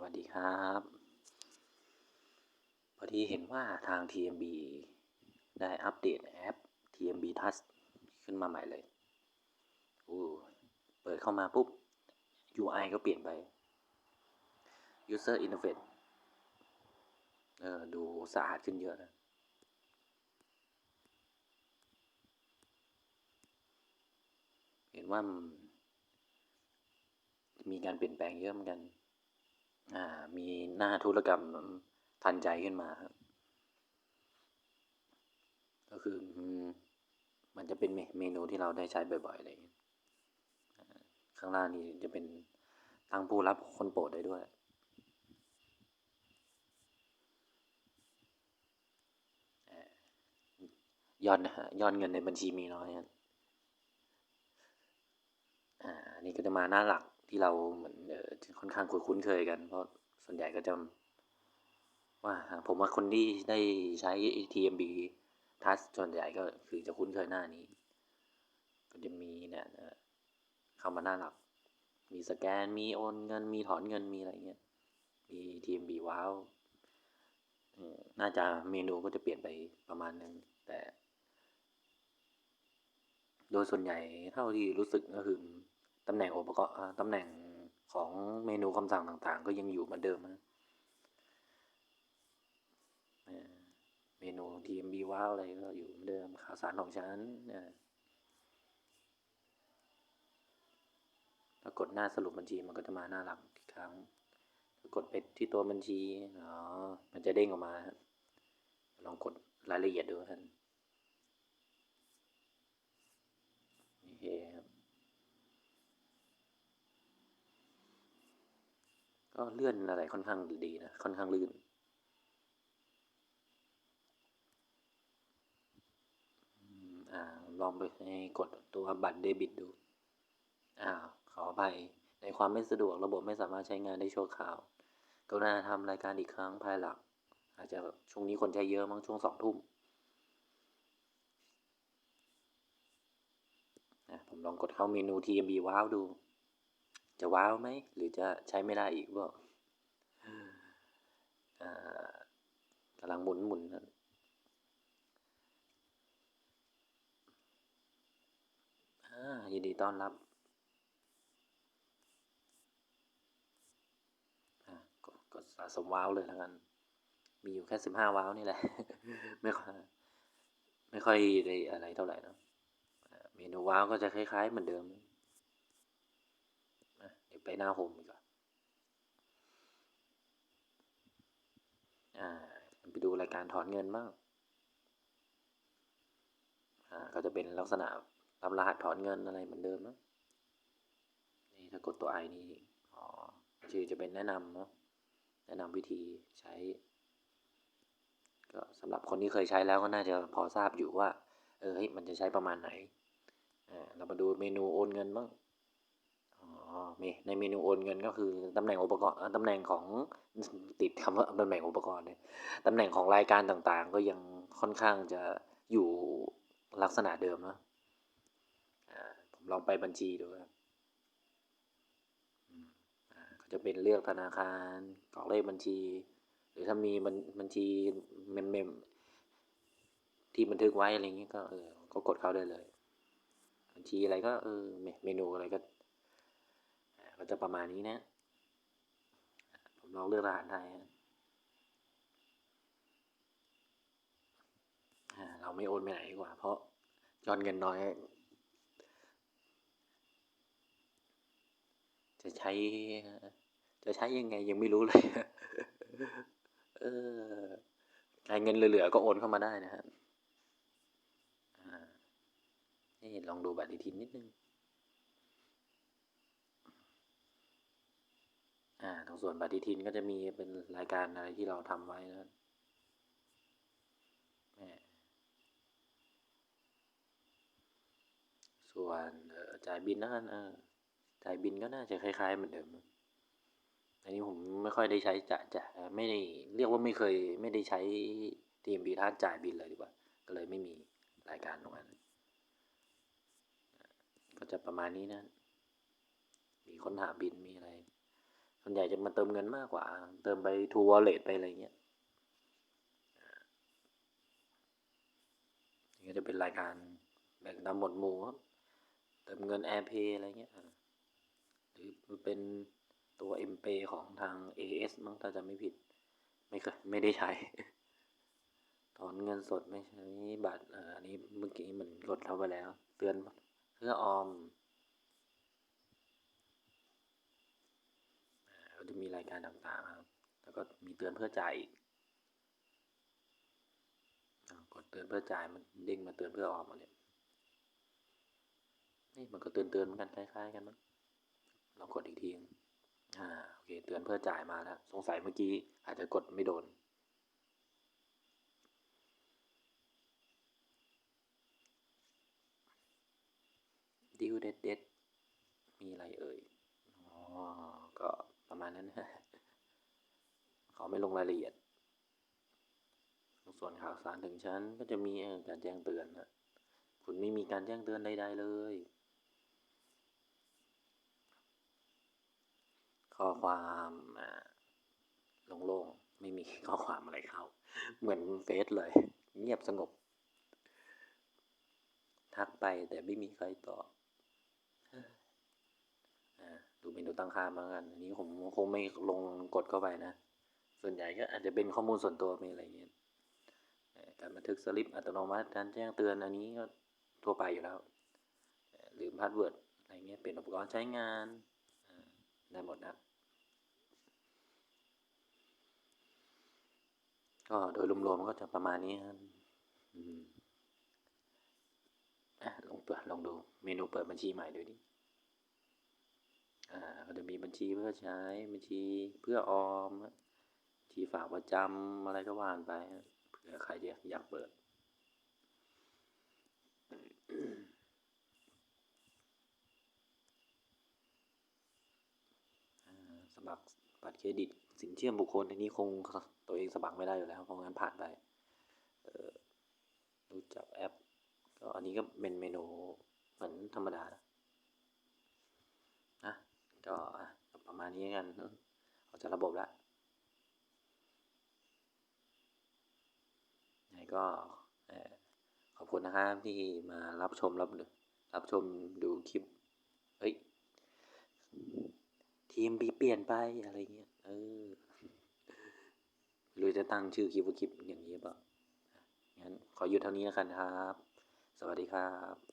สวัสดีครับ พอดีเห็นว่าทาง TMB ได้อัปเดตแอป TMB Touch ขึ้นมาใหม่เลยโอ้เปิดเข้ามาปุ๊บ UI ก็เปลี่ยนไป User Interface เออดูสะอาดขึ้นเยอะนะเห็นว่ามีการเปลี่ยนแปลงเยอะเหมือนกัน มีหน้าธุรกรรมทันใจขึ้นมาครับ ก็คือมันจะเป็นเมนูที่เราได้ใช้บ่อยๆอะไรอย่างเงี้ยข้างล่างนี้จะเป็นตั้งผู้รับคนโปรดได้ด้วยยอดนะฮะยอดเงินในบัญชีมีน้อยอ่าอันนี้ก็จะมาหน้าหลัก ที่เราเหมือนค่อนข้างคุ้นเคยกัน เพราะส่วนใหญ่ก็จะว่าผมว่าคนที่ได้ใช้ TMB Touch ส่วนใหญ่ก็คือจะคุ้นเคยหน้านี้ ก็จะมีเนี่ยเข้ามาหน้าหลัก มีสแกนมีโอนเงินมีถอนเงินมีอะไรเงี้ยมี TMB ว้าวน่าจะเมนูก็จะเปลี่ยนไปประมาณนึงแต่ โดยส่วนใหญ่เท่าที่รู้สึกก็คือ ตำแหน่งอุปกรณ์อ่าตำแหน่งของเมนูคำสั่งต่างๆ ก็ยังอยู่เหมือนเดิมนะเออเมนู TMB ว้าวอะไรก็อยู่เหมือนเดิมข่าวสารของฉันนะถ้ากดหน้าสรุปบัญชีมันก็จะมาหน้าหลักอีกครั้งถ้ากดไปที่ตัวบัญชีอ๋อมันจะเด้งออกมา ลองกดรายละเอียดดูท่านโอเคครับ ก็เลื่อนอะไรค่อนข้างดีนะ ค่อนข้างลื่น อ่า ลองไปให้กดตัวบัตรเดบิตดู อ่า ขออภัยในความไม่สะดวกระบบไม่สามารถใช้งานได้ชั่วคราวกรุณาทำรายการอีกครั้งภายหลัง อาจจะช่วงนี้คนใช้เยอะมั้งช่วงสองทุ่มอะผมลองกดเข้าเมนู TMB ว้าวดู จะว้าวไหม หรือจะใช้ไม่ได้อีกบ่อ่ากำลังหมุนหมุนนะอ่ายินดีต้อนรับกดกดสะสมว้าวเลยแล้วกัน มีอยู่แค่สิบห้าว้าวนี่แหละ ไม่ค่อยไม่ค่อยได้อะไรเท่าไหร่เนะเมนูว้าวก็จะคล้ายๆเหมือนเดิม ไปหน้าโฮมดีกว่าอ่าไปดูรายการถอนเงินบ้างอ่าก็จะเป็นลักษณะรับรหัสถอนเงินอะไรเหมือนเดิมนะนี่ถ้ากดตัวไอนี่อ๋อชื่อจะเป็นแนะนำเนาะแนะนำวิธีใช้ ก็สำหรับคนที่เคยใช้แล้วก็น่าจะพอทราบอยู่ว่า เออเฮ้ยมันจะใช้ประมาณไหน อ่า เรามาดูเมนูโอนเงินบ้าง ในเมนูโอนเงินก็คือตำแหน่งอุปกรณ์ตำแหน่งของติดคำว่าตำแหน่งอุปกรณ์เลยตำแหน่งของรายการต่างๆ ก็ยังค่อนข้างจะอยู่ลักษณะเดิมนะอ่าผมลองไปบัญชีดูครับอืมอ่าก็จะเป็นเลือกธนาคารกรอกเลขบัญชี หรือถ้ามีบัญบัญชีเมมเมมที่บันทึกไว้อะไรอย่างงี้ก็เออก็กดเข้าได้เลย บัญชีอะไรก็เออเมนูอะไรก็ ก็จะประมาณนี้นะ ผมลองเลือกรหัสได้เราไม่โอนไปไหนดีกว่า เพราะยอดเงินน้อย จะใช้ จะใช้ยังไงยังไม่รู้เลย เออใครเงินเหลือๆก็โอนเข้ามาได้นะฮะอ่านี่ลองดูบัตรอีกทีนิดนึง อ่าตรงส่วนปฏิทินก็จะมีเป็นรายการอะไรที่เราทำไว้นะส่วนจ่ายบินแล้วกันจ่ายบินก็น่าจะคล้าย ๆ เหมือนเดิมอันนี้ผมไม่ค่อยได้ใช้จะจะไม่ได้เรียกว่าไม่เคยไม่ได้ใช้ TMB ท่าจ่ายบินเลยดีกว่า ก็เลยไม่มีรายการตรงนั้นก็จะประมาณนี้นะ มีค้นหาบินมีอะไร ส่วนใหญ่จะมาเติมเงินมากกว่า เติมไป True Wallet ไปอะไรเงี้ยนี่ก็จะเป็นรายการแบ่งตามหมวดหมู่ครับ เติมเงิน AirPay อะไรเงี้ยหรือเป็นตัว MPay ของทาง AS มั้งถ้าจะไม่ผิด ไม่เคยไม่ได้ใช้ ถอนเงินสดไม่ใช้บัตรอ่ออันนี้เมื่อกี้มันกดเข้าไปแล้ว เตือนเพื่อออมอ่าก็ จะมีรายการต่างๆครับ แล้วก็มีเตือนเพื่อจ่ายอีกกดเตือนเพื่อจ่ายมันเด้งมาเตือนเพื่อออมมาเนี่ยนี่มันก็เตือนเตือนๆเหมือนกันคล้ายๆกันมั้งลองกดอีกทีอ่าโอเคเตือนเพื่อจ่ายมาแล้วสงสัยเมื่อกี้อาจจะกดไม่โดนดิวเด็ดเด็ดมีอะไรเอ่ย ณนั้นขอไม่ลงรายละเอียด ส่วนข่าวสารถึงฉันก็จะมีการแจ้งเตือนนะคุณไม่มีการแจ้งเตือนใดๆเลย ข้อความโล่งๆ ไม่มีข้อความอะไรเข้า เหมือนเฟซเลย เงียบสงบ ทักไปแต่ไม่มีใครตอบ ดูเมนูตั้งค่ามากัน อันนี้ผมคงไม่ลงกดเข้าไปนะ ส่วนใหญ่ก็อาจจะเป็นข้อมูลส่วนตัวมีอะไรเงี้ยเอ่อการบันทึกสลิปอัตโนมัติการแจ้งเตือนอันนี้ก็ทั่วไปอยู่แล้วเอ่อลืมพาสเวิร์ดอะไรเงี้ยเปลี่ยนอุปกรณ์ใช้งานได้หมดนะก็โดยรวมๆก็จะประมาณนี้ครับอืมอะลองเปิดลองดูเมนูเปิดบัญชีใหม่ดูดิ อ่าจะมีบัญชีเพื่อใช้ บัญชีเพื่อออมบัญชีฝากประจำอะไรก็ว่านไปเผื่อใครอยากเปิด สมัครบัตรเครดิต สินเชื่อบุคคลอันนี้คงตัวเองสมัครไม่ได้อยู่แล้วเพราะงั้นผ่านไปรู้จักแอป ก็อันนี้ก็เป็นเมนูเหมือนธรรมดานะก็อะ ประมาณนี้กันเนออกจากระบบละยังก็ขอบคุณนะครับที่มารับชมรับรับชมดูคลิป เฮ้ย ทีมบีเปลี่ยนไปอะไรเงี้ย เออรู้จะตั้งชื่อคลิปว่าคลิปอย่างนี้เปล่าอะงั้นขอหยุดเท่านี้แล้วกันครับ สวัสดีครับ